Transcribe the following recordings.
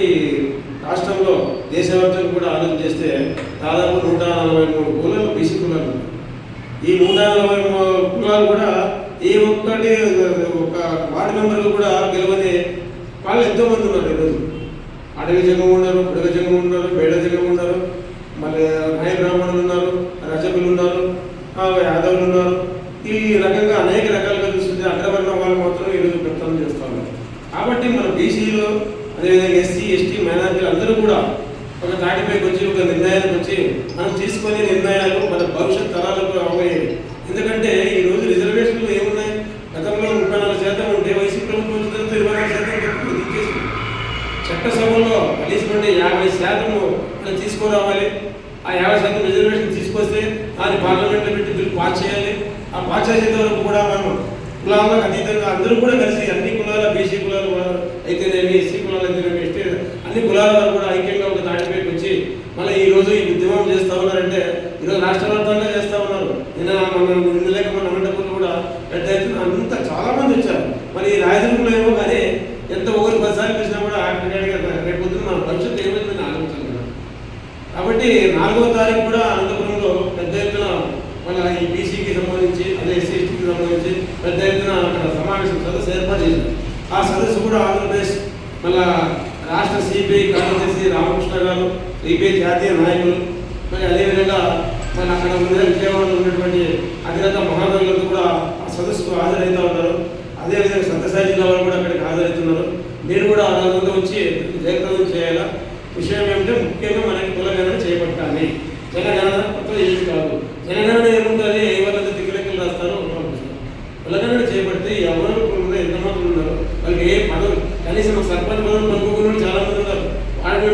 ఈ రాష్ట్రంలో దేశవ్యాప్తంగా కూడా ఆలోచన చేస్తే దాదాపు నూట నలభై మూడు కులాలు బీసీ కులాలు ఈ నూట నలభై కులాలు కూడా ఏ ఒక్కటి ఒక వార్డు మెంబర్లు కూడా గెలవని వాళ్ళు ఎంతోమంది ఉన్నారు ఈరోజు. అడవి జంగం ఉన్నారు పుడగ జంగం ఉన్నారు బేడ జంగం ఉన్నారు మళ్ళీ నాయ బ్రాహ్మణులు ఉన్నారు రజకులు ఉన్నారు యాదవులు ఉన్నారు. ఈ రకంగా అనేక రకాలుగా చూస్తుంటే అగ్రవర్ణ వాళ్ళు మాత్రం ఈరోజు ప్రయత్నం చేస్తూ ఉన్నారు. కాబట్టి మన బీసీలో అదేవిధంగా ఎస్సీ ఎస్టీ మైనారిటీలు అందరూ కూడా ఒక తాటిపైకి వచ్చి ఒక నిర్ణయానికి వచ్చి మనం తీసుకునే నిర్ణయాలు మన భవిష్యత్ తరాలకు అవయ్యేవి ఎందుకంటే ఈ రోజు రిజర్వేషన్లు ఏమున్నాయి? గతంలో ముప్పై నాలుగు శాతం ఉంటే వైసీపీ ప్రభుత్వం వచ్చిన ఇరవై నాలుగు శాతం ఎక్కువ చట్టసభలో కనీసం అంటే యాభై శాతము మనం తీసుకురావాలి. ఆ యాభై శాతం రిజర్వేషన్ తీసుకొస్తే దాన్ని పార్లమెంట్లో పెట్టి బిల్లు పాస్ చేయాలి. ఆ పాస్ చేసేంత వరకు కూడా మనం కులాలకు అతీతంగా అందరూ కూడా కలిసి అన్ని కులాల బీసీ కులాలు కానీ ఎస్సీ కులాలు ఎస్టీ అన్ని కులాల వారు కూడా ఐక్యంగా ఒక తాటిపైకి వచ్చి మళ్ళీ ఈ రోజు ఈ ఉద్యమం చేస్తా ఉన్నారంటే ఈరోజు రాష్ట్ర వ్యాప్తంగా చేస్తా ఉన్నారు. నిన్న మన నిన్న లేక మన అనంతపురం కూడా పెద్ద ఎత్తున అంత చాలా మంది వచ్చారు. మరి ఈ రాయదుర్గంలో ఏమో కానీ ఎంత ఒకరు బస్సారి పిలిచినా కూడా రేపు పొద్దున్న మన భవిష్యత్తు ఏమైందని ఆలోచించాలి కాబట్టి నాలుగో తారీఖు కూడా అనంతపురంలో పెద్ద ఎత్తున మన ఈ బీసీకి సంబంధించి అదే ఎస్సీ ఎస్టీకి సంబంధించి పెద్ద ఎత్తున అక్కడ సమావేశం సదస్సు ఏర్పాటు చేసింది ఆ సదస్సు కూడా ఆంధ్రప్రదేశ్ మళ్ళా రాష్ట్ర సిపిఐ కార్యదర్శి రామకృష్ణ గారు సిపిఐ జాతీయ నాయకులు మరి అదేవిధంగా మన అక్కడ ఉన్న విజయవాడలో ఉన్నటువంటి అధినేత మహానగరులకు కూడా ఆ సదస్సుకు హాజరవుతూ ఉన్నారు. అదేవిధంగా సత్యసాయి జిల్లా వాళ్ళు కూడా అక్కడికి హాజరవుతున్నారు నేను కూడా ఆ రోజుల్లో వచ్చి జయప్రదం చేయాలా? విషయం ఏమిటంటే ముఖ్యంగా మనకి కులగణన చేపట్టాలి. జనగణన కొత్త ఏమి కాదు జనగణన ఏముంటుంది ఎవరైతే దిక్కులెక్కలు రాస్తారో పంపిస్తారు కులగణన చేపడితే ఎవరు ఉన్నారు ఎంతమంది ఉన్నారు వాళ్ళకి ఏ పదవి కనీసం ఒక సర్పంచ్ పదవులు పంపుకున్న చాలా మంది ఉన్నారు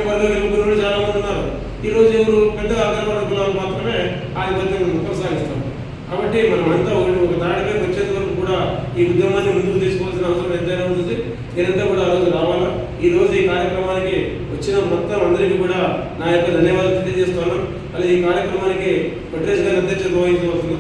వార్డు మెంబర్లు చాలా మంది ఉన్నారు. ఈరోజు ఎవరు పెద్దగా అగ్రవర్ణ కులాలు మాత్రమే ఆధిపత్యం కొనసాగిస్తాం కాబట్టి మనం అంతా ఒకటి ఒక దాడిపై వచ్చేంత వరకు కూడా ఈ ఉద్యమాన్ని ముందుకు తీసుకోవాల్సిన అవసరం ఎంతైనా ఉంటుంది. నేనంతా కూడా ఆ రోజు రావాలా? ఈ రోజు ఈ కార్యక్రమానికి వచ్చిన మొత్తం అందరికీ కూడా నా యొక్క ధన్యవాదాలు తెలియజేస్తున్నాను. అలాగే ఈ కార్యక్రమానికి వెంకటేష్ గారి అధ్యక్షత వహించవలసింది